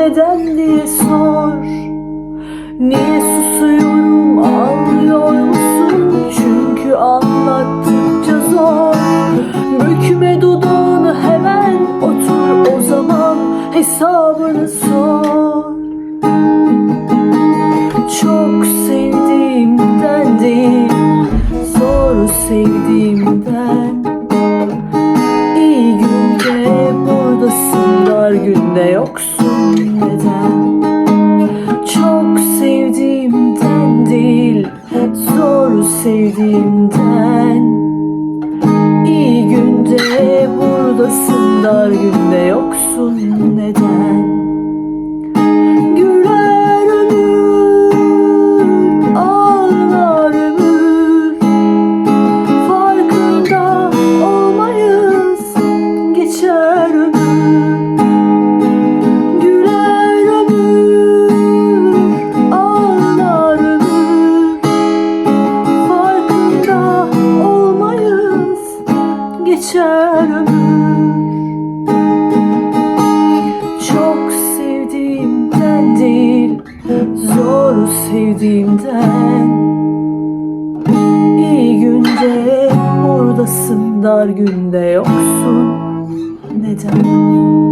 neden diye sor Niye susuyorum anlıyor musun? Çünkü anlattıkça zor. Bükme dudağını hemen otur o zaman hesabını sor. Çok sevdiğimden değil Zor sevdiğimden. İyi günde buradasın dar günde yoksun sevdiğimden. İyi günde buradasın dar günde yoksun. Neden geçer ömür Çok sevdiğimden değil Zor sevdiğimden. İyi günde buradasın dar günde yoksun. Neden?